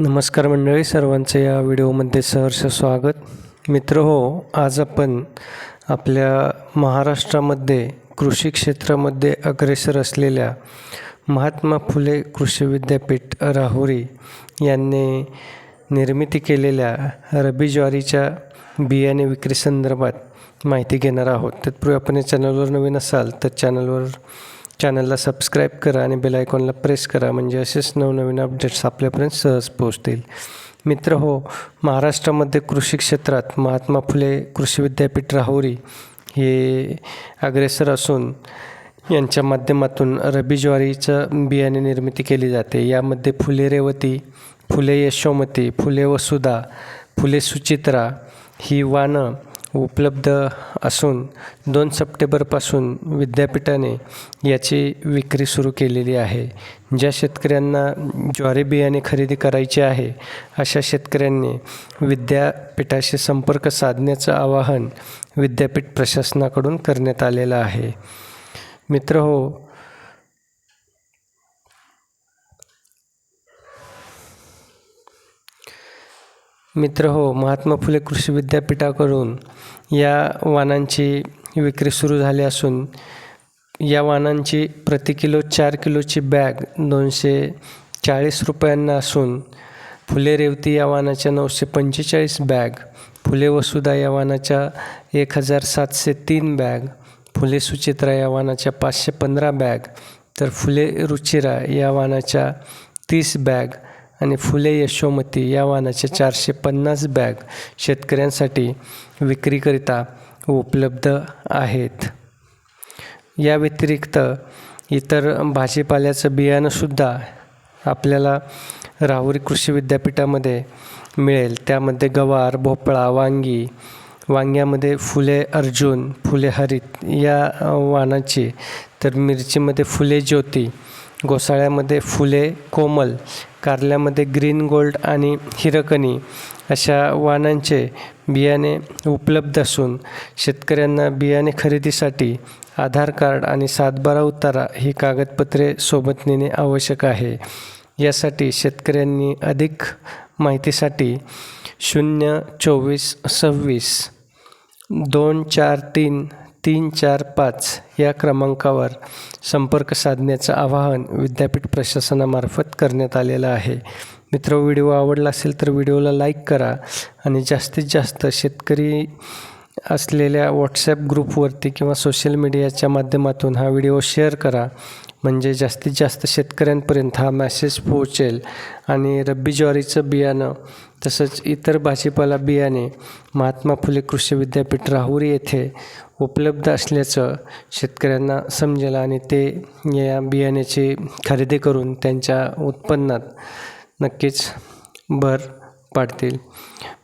नमस्कार मंडळी सर्वांचं या व्हिडिओमध्ये सहर्ष स्वागत. मित्र हो आज आपण आपल्या महाराष्ट्रामध्ये कृषी क्षेत्रामध्ये अग्रेसर असलेल्या महात्मा फुले कृषी विद्यापीठ राहुरी यांनी निर्मिती केलेल्या रबी ज्वारीच्या बियाणे विक्री संदर्भात माहिती घेणार आहोत. तत्पूर्वी आपण या चॅनलवर नवीन असाल तर चॅनलवर चॅनलला सबस्क्राईब करा आणि बेल आयकॉनला प्रेस करा म्हणजे असेच नवनवीन अपडेट्स आपल्यापर्यंत सहज पोहोचतील. मित्र हो महाराष्ट्रामध्ये कृषी क्षेत्रात महात्मा फुले कृषी विद्यापीठ राहुरी हे अग्रेसर असून यांच्या माध्यमातून रबी ज्वारीचं बियाणे निर्मिती केली जाते. यामध्ये फुले रेवती फुले यशोमती फुले वसुधा फुले सुचित्रा ही वाणं उपलब्ध असून दोन सप्टेंबरपासून विद्यापीठाने याची विक्री सुरू केलेली आहे. ज्या शेतकऱ्यांना ज्वारी बियाणे खरेदी करायचे आहे अशा शेतकऱ्यांनी विद्यापीठाशी संपर्क साधण्याचं आवाहन विद्यापीठ प्रशासनाकडून करण्यात आलेलं आहे. मित्र हो मित्र हो महात्मा फुले कृषी विद्यापीठाकडून या वाणांची विक्री सुरू झाली असून या वाणांची प्रति किलो चार किलोची बॅग दोनशे चाळीस रुपयांना असून फुले रेवती या वाणाच्या नऊशे पंचेचाळीस बॅग फुले वसुधा या वाणाच्या एक हजार सातशे तीन बॅग फुले सुचित्रा या वाणाच्या पाचशे पंधरा बॅग तर फुले रुचिरा या वाणाच्या तीस बॅग आणि फुले यशोमती या वाहनाचे चारशे पन्नास बॅग शेतकऱ्यांसाठी विक्रीकरिता उपलब्ध आहेत. या व्यतिरिक्त इतर भाजीपाल्याचं बियाणंसुद्धा आपल्याला राहुरी कृषी विद्यापीठामध्ये मिळेल. त्यामध्ये गवार भोपळा वांगी वांग्यामध्ये फुले अर्जुन फुले हरित या वाणाची तर मिरचीमध्ये फुले ज्योती घोसाळ्यामध्ये फुले कोमल कारल्यामध्ये ग्रीन गोल्ड आणि हिरकणी अशा वाणांचे बियाणे उपलब्ध असून शेतकऱ्यांना बियाणे खरेदीसाठी आधार कार्ड आणि सातबारा उतारा ही कागदपत्रे सोबत नेणे आवश्यक आहे. यासाठी शेतकऱ्यांनी अधिक माहितीसाठी शून्य चोवीस सव्वीस दोन चार तीन तीन चार पाच या क्रमांकावर संपर्क साधण्याचं आवाहन विद्यापीठ प्रशासनामार्फत करण्यात आलेलं आहे. मित्र व्हिडिओ आवडला असेल तर व्हिडिओला लाईक करा आणि जास्तीत जास्त शेतकरी असलेल्या व्हॉट्सॲप ग्रुपवरती किंवा सोशल मीडियाच्या माध्यमातून हा व्हिडिओ शेअर करा. म्हणजे जास्तीत जास्त शेतकऱ्यांपर्यंत हा मॅसेज पोहोचेल. आणि रब्बी ज्वारीचं बियाणं तसंच इतर भाजीपाला बियाणे महात्मा फुले कृषी विद्यापीठ राहुरी येथे उपलब्ध असल्याचं शेतकऱ्यांना समजेल आणि ते या बियाण्याची खरेदी करून त्यांच्या उत्पन्नात नक्कीच भर पाडतील.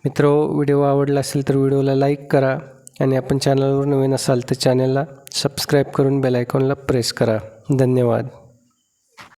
मित्र व्हिडिओ आवडला असेल तर व्हिडिओला लाईक करा आणि आपण चॅनलवर नवीन असाल तर चॅनलला सबस्क्राईब करून बेल आयकॉनला प्रेस करा. धन्यवाद.